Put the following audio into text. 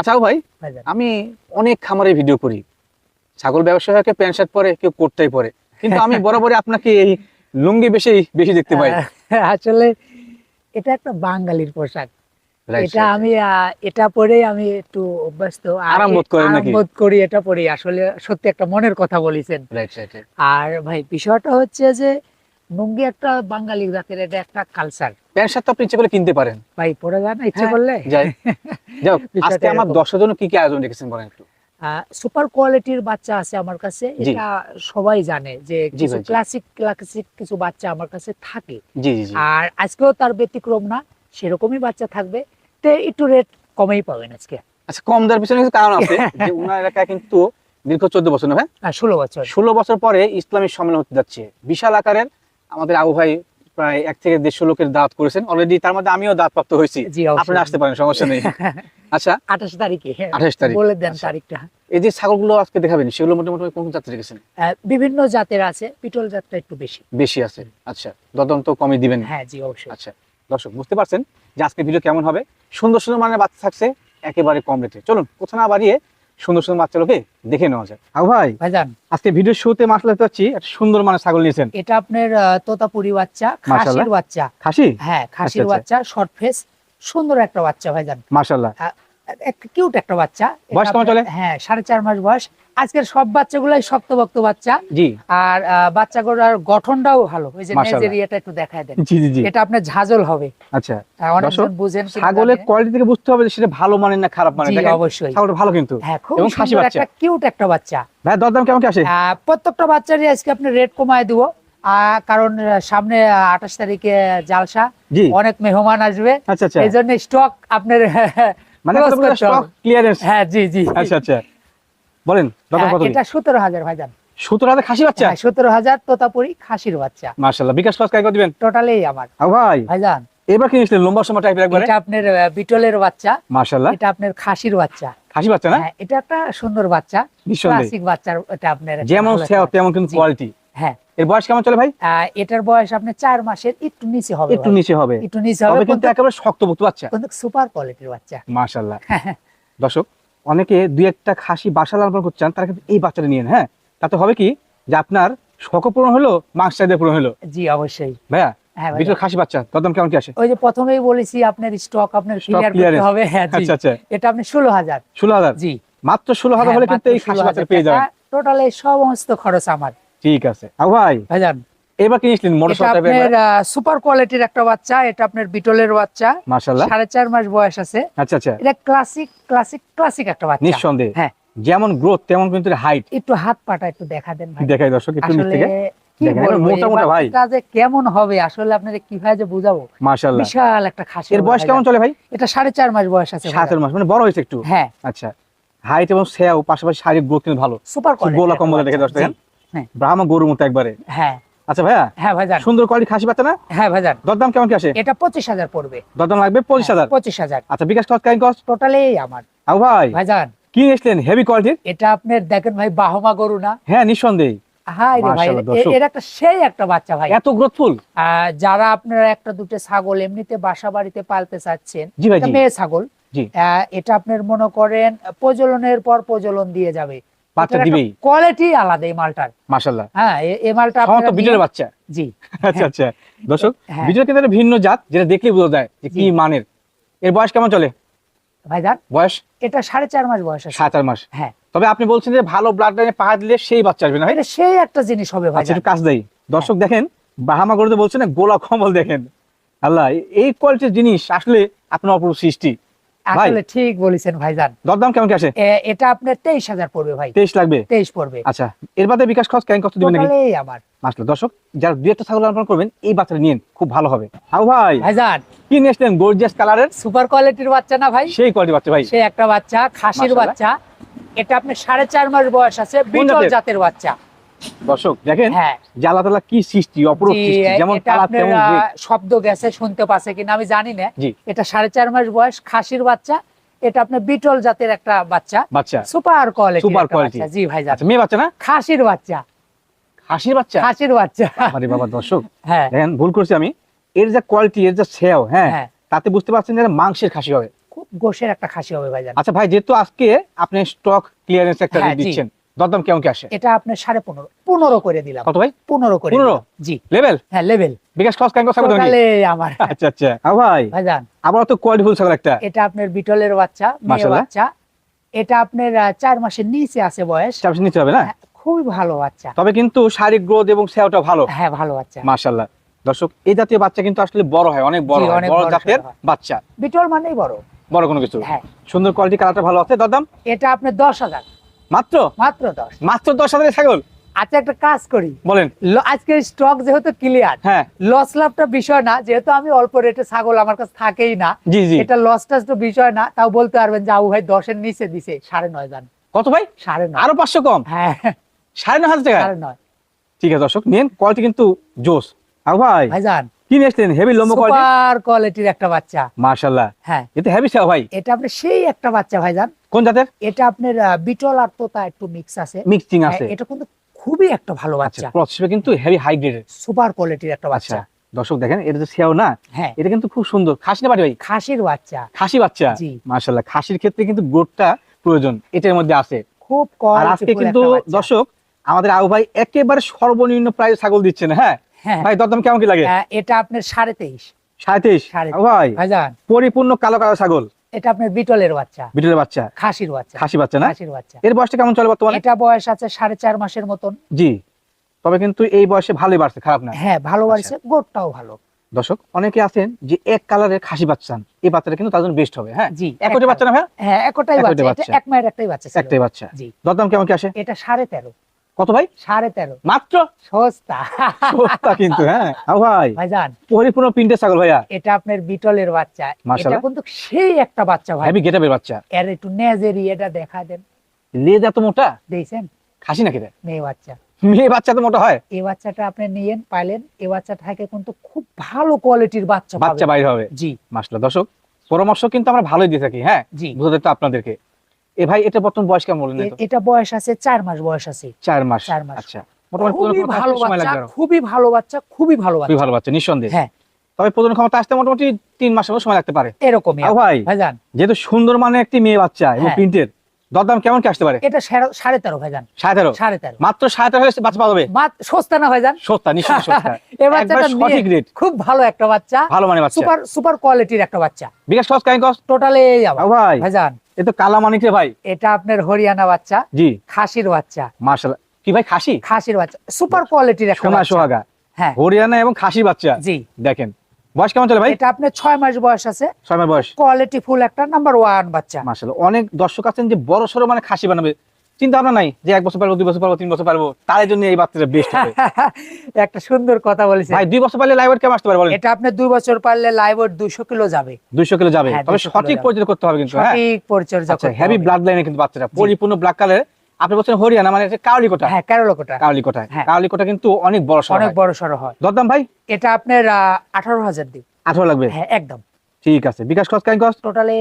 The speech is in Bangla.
আচ্ছা ভাই আমি অনেক খামারে ভিডিও করি। ছাগল ব্যবসায়কে প্যান্ট শার্ট পরে কেউ কোটটাই পরে। কিন্তু আমি বরাবরই আপনাকে এই লুঙ্গি বেশি বেশি দেখতে পাই। আসলে এটা একটা বাঙালির পোশাক। এটা আমি এটা পরেই আমি একটু অভ্যস্ত আরাম বোধ করি এটা পরেই। আসলে সত্যি একটা মনের কথা বলেছেন. আর ভাই বিষয়টা হচ্ছে যে লুঙ্গি একটা বাঙালি জাতের এটা একটা কালচার প্যান্ট শার্ট তো আপনি ইচ্ছে করে কিনতে পারেন। ভাই পরে না ইচ্ছে হ্যাঁ, করলে। যাই। যাও আজকে আমার জন্য কি কি আয়োজন রেখেছেন বলেন একটু। সুপার কোয়ালিটির বাচ্চা আছে আমার কাছে এটা সবাই জানে যে কিছু ক্লাসিক ক্লাসিক কিছু বাচ্চা আমার কাছে থাকে। আর আজকেও তার ব্যতিক্রম না সেরকমই বাচ্চা থাকবে। তো একটু রেট কমেই পাবেন আজকে। আচ্ছা কম দেওয়ার পিছনে কিছু কারণ আছে যে উনার এলাকায় কিন্তু দীর্ঘ চোদ্দ বছর না ভাই? আর ষোলো বছর। ষোলো বছর পরে ইসলামী সম্মেলন হতে যাচ্ছে। বিশাল আকারের আমাদের আবু ভাই প্রায় এক থেকে দেড়শো লোকের দাঁত করেছেন। অলরেডি তার মধ্যে আমিও দাঁত প্রাপ্ত হয়েছি আপনারা আসতে পারেন সমস্যা নেই। আচ্ছা? আঠাশ তারিখে হ্যাঁ, 28 তারিখ। বলে দেন। তারিখটা। এই যে ছাগলগুলো আজকে দেখাবেন সেগুলো মোটামুটি কোন জাতের রেখেছেন? বিভিন্ন জাতের আছে পিটল জাতটা একটু বেশি। বেশি আছে। আচ্ছা দদম তো কমই দিবেন। হ্যাঁ জি অবশ্যই। আচ্ছা দর্শক বুঝতে পারছেন যে আজকে ভিডিও কেমন হবে? সুন্দর সুন্দর মানের বাচ্চা থাকছে একেবারে কম রেটে। চলুন কোথাও না বাড়িয়ে সুন্দর সুন্দর মাছগুলোকে দেখে নেওয়া যায়। আবু ভাই ভাইজান। আজকে ভিডিও শুতে মাছ লাগতে পারছি একটা সুন্দর মানে ছাগল নিয়েছেন। এটা আপনার তোতাপুরি বাচ্চা খাসির বাচ্চা। খাসি? হ্যাঁ খাসির আচ্ছা, বাচ্চা শর্ট ফেস সুন্দর একটা বাচ্চা ভাইজান। মাশাল্লাহ একটা কিউট একটা বাচ্চা। বয়স কেমন চলে? হ্যাঁ সাড়ে চার মাস বয়স। আজকের সব বাচ্চাগুলাই শক্তভক্ত বাচ্চা। জি। আর বাচ্চাগুলোর গঠনটাও ভালো। ওই যে মাশাআল্লাহ। একটু দেখায় দেন। জি জি জি। এটা আপনার ঝাজল হবে। আচ্ছা। অনেকজন বুঝেন ছাগলের কোয়ালিটি থেকে বুঝতে হবে সেটা ভালো মানের না খারাপ জি অবশ্যই। ভালো কিন্তু। হ্যাঁ খুব সুন্দর বাচ্চা। একটা কিউট একটা বাচ্চা। ভাই দরদাম কেমন কি আসে? প্রত্যেকটা বাচ্চারই আজকে আপনি রেট কমায় দিব। কারণ সামনে আঠাশ তারিখে জালসা। অনেক মেহমান আসবে। এই জন্য স্টক আপনার মানে close কতগুলো করতে হবে। স্টক ক্লিয়ারেন্স হ্যাঁ জি জি আচ্ছা আচ্ছা। বলেন দরদাম হ্যাঁ, কত এটা সতেরো হাজার ভাইজান সতেরো হাজার খাসি বাচ্চা? হ্যাঁ, সতেরো হাজার তোতাপুরি খাসির বাচ্চা। মার্শাল্লাহ বিকাশ দিবেন? টোটালি আমার। ভাই ভাইজান এবার কি নিয়েছিলেন লম্বা সময় টাইপের একবারে? এটা আপনার বিটলের বাচ্চা। মার্শাল্লাহ এটা আপনার খাসির বাচ্চা। খাসি বাচ্চা না? হ্যাঁ এটা একটা সুন্দর বাচ্চা। ক্লাসিক বাচ্চার এটা আপনার যেমন। তেমন কিন্তু কোয়ালিটি হ্যাঁ। এর বয়স কেমন চলে ভাই? এটার বয়স আপনার চার মাসের একটু নিচে হবে একটু নিচে হবে। একটু নিচে হবে কিন্তু একেবারে শক্তপোক্ত বাচ্চা। কিন্তু সুপার কোয়ালিটির বাচ্চা। মার্শাল্লাহ দর্শক অনেকে দুই একটা খাসি বাসা লালন পালন করছেন তারা কিন্তু এই বাচ্চাটা নিয়ে হ্যাঁ? তাতে হবে কি? যে আপনার শখ পূরণ হলো মাংস চাহিদা পূরণ হলো। জি অবশ্যই। ভাইয়া হ্যাঁ বিটল খাসি বাচ্চা দরদাম কেমন কি আসে? ওই যে প্রথমেই বলেছি আপনার স্টক আপনার ক্লিয়ার করতে হবে। হ্যাঁ জি। আচ্ছা আচ্ছা। এটা আপনি ষোলো হাজার। ষোলো হাজার? জি। মাত্র ষোলো হাজার হলে কিন্তু এই খাসি বাচ্চা পেয়ে যাবেন। টোটাল সমস্ত খরচ আমার। ঠিক আছে। ভাই ভাইজান এবার সুপার কোয়ালিটির একটা বাচ্চা এটা আপনার বিটলের বাচ্চা। সাড়ে চার মাস বয়স আছে। আচ্ছা আচ্ছা। এটা ক্লাসিক ক্লাসিক ক্লাসিক একটা বাচ্চা। নিঃসন্দেহে। হ্যাঁ। যেমন গ্রোথ তেমন কিন্তু হাইট একটু হাত পাটা একটু দেখা দেন ভাই। দেখাই দর্শক একটু নিচ থেকে। কি দেখেন, মোটা মোটা ভাই। বাচ্চাটা যে কেমন হবে আসলে আপনাদের কীভাবে যে বুঝাবো। বিশাল একটা খাসি এর বয়স কেমন চলে ভাই? এটা সাড়ে চার মাস বয়স আছে সাতের মাস মানে বড় হয়েছে একটু। হ্যাঁ। আচ্ছা। হাইট এবং সেও পাশাপাশি শারীরিক গ্রোথ কিন্তু ভালো। সুপার গোলা কম্বলে দেখে হ্যাঁ। ব্রাহ্মা গরুর মতো একবারে। হ্যাঁ। আচ্ছা ভাইয়া হ্যাঁ ভাইজান। সুন্দর কোয়ালিটি খাসি পাচ্ছে না? হ্যাঁ ভাইজান। দরদাম কেমন কি আসে? এটা পঁচিশ হাজার পড়বে। দরদাম লাগবে পঁচিশ হাজার? পঁচিশ হাজার। আচ্ছা বিকাশ কস্ট কাইন কস্ট টোটালি আমার। আবু ভাই ভাইজান। কি নিয়েছিলেন? হেভি কোয়ালিটির এটা দেখেন বাহমা গরু না? হ্যাঁ নিঃসন্দেহে। যারা আপনারা একটা দুটো ছাগল এমনিতে বাসা বাড়িতে পালতে চাচ্ছেন মেয়ে ছাগল এটা আপনার মনে করেন প্রজলনের পর প্রজলন দিয়ে যাবে। বাচ্চা দিবেই কোয়ালিটি আলাদা এই মালটার। মাশাল্লাহ হ্যাঁ এই মালটা আপনারা বাচ্চা। জি। আচ্ছা আচ্ছা। দর্শক হ্যাঁ। কিন্তু ভিন্ন জাত যেটা দেখলেই বোঝা যায় যে কি মানের। এর বয়স কেমন চলে? ভাইজান? বয়স? এটা সাড়ে চার মাস বয়স আছে। সাত আট মাস। হ্যাঁ। তবে আপনি বলছেন যে ভালো ব্লাড লাইনে পাহা দিলে সেই বাচ্চা আসবে না ভাই? এটা সেই একটা জিনিস হবে ভাই আচ্ছা একটু কাজ দেই। দর্শক দেখেন বাহামা গরুতে বলছেন গোলা কম্বল দেখেন। আল্লাহ এই কোয়ালিটির জিনিস আসলে আপনার অপরূপ সৃষ্টি। ভাই। আসলে ঠিক বলেছেন ভাইজান। দরদাম কেমন আসে? এটা আপনার তেইশ হাজার পড়বে ভাই। তেইশ লাগবে? তেইশ পড়বে। আচ্ছা এর বাদে বিকাশ খরচ কেন দিবেন আমার। দর্শক যারা দুই একটা ছাগল লালন করবেন এই বাচ্চাটা নিন খুব ভালো হবে। আও ভাই? ভাইজান। কি নিয়েছিলেন গর্জিয়াস কালারের সুপার কোয়ালিটির বাচ্চা না ভাই? সেই কোয়ালিটি বাচ্চা ভাই। সে একটা বাচ্চা খাসির বাচ্চা। এটা আপনি সাড়ে চার মাস বয়স আছে বিটল? জাতের বাচ্চা। দর্শক দেখেন হ্যাঁ। জ্বালা তালা কি সৃষ্টি অপরূপ সৃষ্টি যেমন। শব্দ গেছে শুনতে পাচ্ছে কিনা আমি জানি না। এটা সাড়ে চার মাস বয়স খাসির বাচ্চা। এটা আপনার বিটল জাতের একটা বাচ্চা। বাচ্চা। Super quality Super quality। জি ভাই আচ্ছা মেয়ে বাচ্চা না? খাসির বাচ্চা। হাসির বাচ্চা? খাসির বাচ্চা। আরে বাবা দর্শক হ্যাঁ। দেখেন ভুল করছি আমি। এর যা কোয়ালিটি এর যা সেও হ্যাঁ হ্যাঁ। তাতে বুঝতে পারছেন যে মাংসের খাসি হবে। খুব গোশের একটা খাসি হবে ভাই আচ্ছা ভাই যেহেতু আজকে আপনি স্টক ক্লিয়ারেন্স একটা হ্যাঁ, দিচ্ছেন দরদাম কেমন কি আসে? এটা আপনার সাড়ে পনেরো পনেরো করে দিলাম। কত ভাই? পনেরো করে 15? জি। লেভেল হ্যাঁ লেভেল বিকাশ খরচ কেমন কথা টোটালে আমার। আচ্ছা আচ্ছা। আ ভাই ভাইজান। আবার তো কোয়ালিটি ফুল ছাগল একটা। এটা আপনার বিটলের বাচ্চা মেয়ে বাচ্চা। এটা আপনার চার মাসের নিচে আছে বয়স। চাপসে নিচে হবে না? হ্যাঁ, খুবই ভালো বাচ্চা। তবে কিন্তু শারীরিক গ্রোথ এবং সেওটা ভালো। হ্যাঁ ভালো বাচ্চা। মাশাল্লাহ দর্শক এই জাতীয় বাচ্চা কিন্তু আসলে বড় হয় অনেক বড় অনেক বড় বড় জাতের বাচ্চা। বিটল মানেই বড়। বড় কোনো কিছু। হ্যাঁ। সুন্দর কোয়ালিটি কালারটা ভালো আছে দরদাম? এটা আপনার দশ হাজার। মাত্র? মাত্র দশ। মাত্র দশ হাজারের ছাগল? আচ্ছা একটা কাজ করি। বলেন। আজকে স্টক যেহেতু ক্লিয়ার হ্যাঁ। লস লাভটা বিষয় না যেহেতু আমি অল্প রেটে ছাগল আমার কাছে থাকেই না এটা লসটা তো বিষয় না তাও বলতে পারবেন যে আবু ভাই দশের নিচে দিছে সাড়ে নয় জান। কত ভাই? সাড়ে নয়। আরও পাঁচশো কম? হ্যাঁ। সাড়ে নয় হাজার টাকা সাড়ে নয়। ঠিক আছে দর্শক নিন কোয়ালিটি কিন্তু জোস। আও ভাই। ভাইজান কি হেভি সুপার কোয়ালিটির একটা বাচ্চা। মাশাল্লাহ হ্যাঁ। এতে হেভি সেও ভাই। এটা আপনার সেই একটা বাচ্চা ভাইজান। কোন জাতের? এটা আপনার বিটল আর তোতা একটু মিক্স আছে। মিক্সিং হ্যাঁ, আছে। এটা কিন্তু খুবই একটা ভালো আচ্ছা বাচ্চা। প্রসেসে কিন্তু হেভি হাই গ্রেডের সুপার কোয়ালিটির একটা আচ্ছা বাচ্চা। দর্শক দেখেন এটা তো সেও না। হ্যাঁ। এটা কিন্তু খুব সুন্দর। খাসি না বাড়ি ভাই? খাসির বাচ্চা। খাসি বাচ্চা। জি। মাশাল্লাহ খাসির ক্ষেত্রে কিন্তু গ্রোথটা প্রয়োজন। এটার মধ্যে আছে। খুব আর আজকে কিন্তু দর্শক আমাদের আবু ভাই একেবারে সর্বনিম্ন প্রাইস ছাগল দিচ্ছেন হ্যাঁ? ভাই দরদাম কেমন কি লাগে? এটা আপনার সাড়ে তেইশ। সাড়ে তেইশ? ভাই পরিপূর্ণ কালো কালো ছাগল। এটা আপনার বিটলের বাচ্চা। বিটেলের বাচ্চা। খাসির বাচ্চা। খাসি বাচ্চা না? খাসির বাচ্চা। এর বয়সটা কেমন চলে বর্তমানে? এটা বয়স আছে সাড়ে চার মাসের মতন। জি তবে কিন্তু এই বয়সে ভালোই বাড়ছে খারাপ না? হ্যাঁ ভালো আচ্ছা। বাড়ছে গোটটাও ভালো। দর্শক অনেকে আছেন যে এক কালারের খাসি বাচ্চা এই বাচ্চাটা কিন্তু তার জন্য বেস্ট হবে হ্যাঁ? জি একটি বাচ্চা না হ্যাঁ একটাই একটাই বাচ্চা। এক মায়ের একটাই বাচ্চা। একটাই বাচ্চা। জি। দরদাম কেমন কি আসে? এটা সাড়ে তেরো। কত ভাই? সাড়ে তেরো। মাত্র? সস্তা। সস্তা কিন্তু হ্যাঁ। ভাই। ভাইজান। পরিপূর্ণ প্রিন্টের ছাগল ভাইয়া। এটা আপনার বিটলের বাচ্চা। এটা কিন্তু সেই একটা বাচ্চা ভাই। হেভি গেটাবের বাচ্চা। এর একটু নেজেরি এটা দেখা দেন। লেজ এত মোটা? দেখছেন? খাসি নাকি মেয়ে বাচ্চা। মেয়ে বাচ্চা তো মোটা হয়। এই বাচ্চাটা আপনি নিয়েন পাইলেন এই বাচ্চাটা থেকে কিন্তু খুব ভালো কোয়ালিটির বাচ্চা বাচ্চা। বাইরে হবে। জি। মাসলা দর্শক পরামর্শ কিন্তু আমরা ভালোই দিয়ে থাকি হ্যাঁ? জি। বুঝতে তো আপনাদেরকে। এ ভাই এটা বর্তমান বয়স কেমন বলেন এটা? বয়স আছে চার মাস বয়স আছে। চার মাস। চার মাস। আচ্ছা খুবই ভালো বাচ্চা খুবই ভালো বাচ্চা খুবই ভালো বাচ্চা। ভালো বাচ্চা নিঃসন্দেহে। হ্যাঁ। তবে প্রজনন ক্ষমতা আসতে মোটামুটি তিন মাসের মতো সময় লাগতে পারে। এরকমই ভাই ভাইজান। যেহেতু সুন্দর মানে একটি মেয়ে বাচ্চা এবং হ্যাঁ। প্রিন্টের দরদাম কেমন কি আসতে পারে? এটা সাড়ে- তেরো ভাইজান। সাড়ে তেরো? সাড়ে তেরো। মাত্র সাড়ে তেরো বাচ্চা সস্তা না ভাইজান? সস্তা নিঃসন্দেহে সস্তা। এই বাচ্চাটা সঠিক রেট খুব ভালো একটা বাচ্চা। ভালো মানে বাচ্চা। সুপার সুপার কোয়ালিটির একটা বাচ্চা। বিকাশ কস টোটালে ভাই। ভাইজান। এ তো কালা মানিক রে ভাই। এটা আপনার হরিয়ানা বাচ্চা জি। খাসির বাচ্চা। মার্শাল কি ভাই খাসি? খাসির বাচ্চা। সুপার কোয়ালিটির একটা সোনা। সোহাগা। হ্যাঁ। হরিয়ানা এবং খাসি বাচ্চা। জি। দেখেন। বয়স কেমন চলে ভাই? এটা আপনার ছয় মাস বয়স আছে। ছয় মাস বয়স। কোয়ালিটি ফুল একটা নাম্বার ওয়ান বাচ্চা। মার্শাল অনেক দর্শক আছেন যে বড় সড়ো মানে খাসি বানাবে। চিন্তা ভাবনা নাই যে এক বছর পারব দুই বছর পারব তিন বছর পারব তার জন্য এই বাচ্চাটা বেস্ট হবে। একটা সুন্দর কথা বলেছে ভাই দুই বছর পারলে লাইভ কেমন আসতে পারে বলেন? এটা আপনার দুই বছর পারলে লাইভ দুইশো কিলো যাবে। দুইশো কিলো যাবে। হ্যাঁ, তবে সঠিক। পরিচয় করতে হবে কিন্তু হ্যাঁ? সঠিক পরিচর্যা করতে হেভি ব্লাড লাইনে কিন্তু বাচ্চাটা পরিপূর্ণ ব্ল্যাক কালার আপনি বলছেন হরিয়ানা মানে কাউলি কোটা। হ্যাঁ কেরলা কোটা। কাউলিকোটা হ্যাঁ। কাউলি কোটা কিন্তু অনেক বড় সড়ো অনেক বড় সড়ো হয়। দরদাম ভাই? এটা আপনার আঠারো হাজার দিন। আঠারো লাগবে? হ্যাঁ একদম। ঠিক আছে। বিকাশ খরচ কাহিনী কস টোটালে